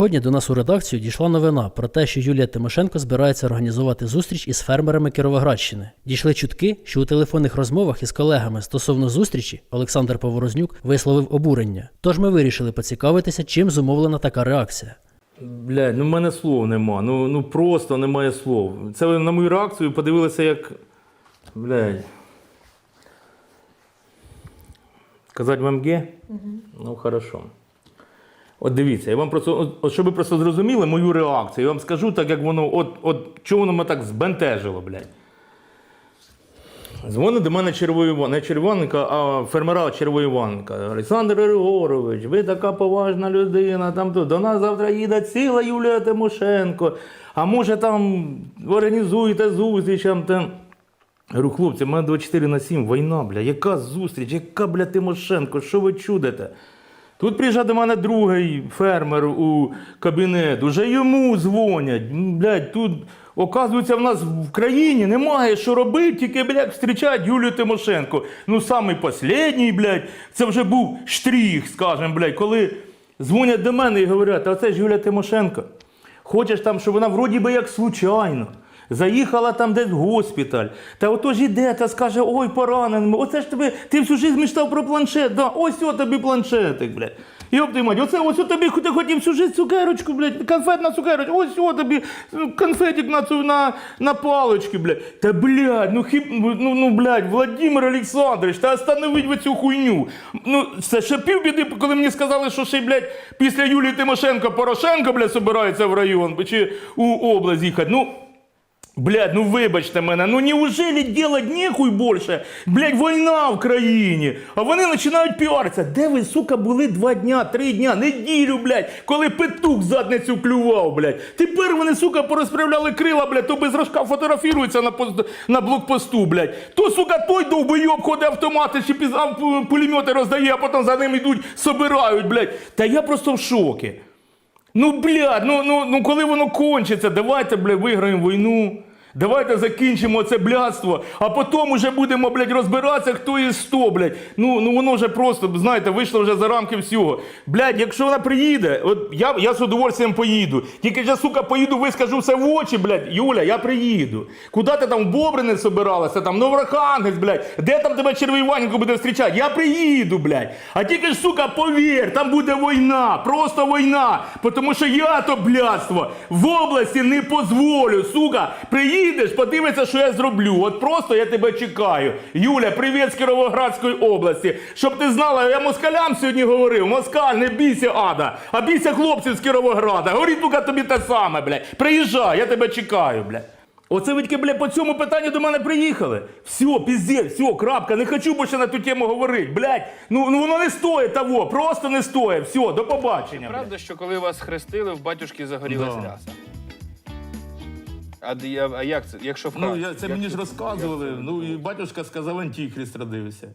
Сьогодні до нас у редакцію дійшла новина про те, що Юлія Тимошенко збирається організувати зустріч із фермерами Кіровоградщини. Дійшли чутки, що у телефонних розмовах із колегами стосовно зустрічі Олександр Поворознюк висловив обурення. Тож ми вирішили поцікавитися, чим зумовлена така реакція. Блядь, ну в мене слов нема. Ну, ну просто немає слов. Це ви на мою реакцію подивилися, як. Блядь. Казати вам ге? Ну, хорошо. От дивіться, я вам просто, от, щоб ви просто зрозуміли мою реакцію, я вам скажу так, як воно, от, от чого воно мене так збентежило, блядь. Дзвонить до мене Червоний Іван, не Червоненка, а фермера Червоїванка. Олександр Григорович, ви така поважна людина. Там тут. До нас завтра їде ціла Юлія Тимошенко. А може там організуєте зустріч. Там. Говорю, хлопці, в мене 24 на 7, війна, бля. Яка зустріч, яка, бля, Тимошенко, що ви чудите? Тут приїжджає до мене другий фермер у кабінет, уже йому дзвонять. Блядь, тут, оказується, в нас в країні немає що робити, тільки, блядь, зустрічають Юлію Тимошенко. Ну, самий останній, блядь, це вже був штрих, скажем, блядь, коли дзвонять до мене і говорять, а це ж Юлія Тимошенко. Хочеш там, щоб вона вроді би як случайно. Заїхала там десь в госпіталь. Та отож іде та скаже, ой, поранений. Оце ж тобі, ти всю життя мечтав про планшет. Да, ось о тобі планшетик, блядь. Йоп ти мать, оце ось тобі ти хотів всю життя цукерочку, блядь, конфетна цукерочка, ось о тобі конфетик на, цю, на, на палочки, блядь. Та блядь, ну хіп, ну, ну блядь, Владимир Олександрович, та остановіть ви цю хуйню. Ну, це ще півбіди, коли мені сказали, що ще, блядь, після Юлії Тимошенко Порошенко, блядь, собирається в район чи у область їхати. Ну, Блядь, ну вибачте мене, ну неужели делать нехуй більше? Блядь, війна в країні. А вони починають піаритися. Де ви, сука, були два дня, три дня, неділю, блядь, коли петух задницю клював, блядь. Тепер вони, сука, порозправляли крила, блядь, то без рожка фотографіруються на, пост... на блокпосту, блядь. То, сука, той довбойоб ходить автомати чи піз... пулемети роздає, а потім за ним йдуть, собирають, блядь. Та я просто в шокі. Ну, блядь, ну, ну, ну коли воно кончиться, давайте, блядь, виграємо війну. Давайте закінчимо це блядство, а потім уже будемо, блядь, розбиратися, хто із сто, блядь. Ну, ну воно вже просто, знаєте, вийшло вже за рамки всього. Блядь, якщо вона приїде, от я, я з удовольствием поїду. Тільки я, сука, поїду, вискажу все в очі, блядь. Юля, я приїду. Куди ти там в Бобрини собиралася, там Новоархангельськ, блядь. Де там тебе Червий буде зустрічати? Я приїду, блядь. А тільки ж, сука, повір, там буде війна, просто війна. Тому що я то блядство в області не позволю, сука. Приїдеш, подивися, що я зроблю. От просто я тебе чекаю. Юля, привіт з Кіровоградської області. Щоб ти знала, я москалям сьогодні говорив. Москаль, не бійся ада, а бійся хлопців з Кіровограда. Говорить, тука тобі те саме, блядь. Приїжджай, я тебе чекаю, блядь. Оце ви тільки, блядь, по цьому питанню до мене приїхали. Все, піздець, все, крапка, не хочу більше на ту тему говорити. Блядь, ну, ну воно не стоїть того, просто не стоїть. Все, до побачення. Правда, що коли вас хрестили, в батюшки загорілась Да. ряса. А, д- я- а як це? Якщо? Ну, я, це Як мені ж розказували. Ну, і батюшка сказав, антихрист родився.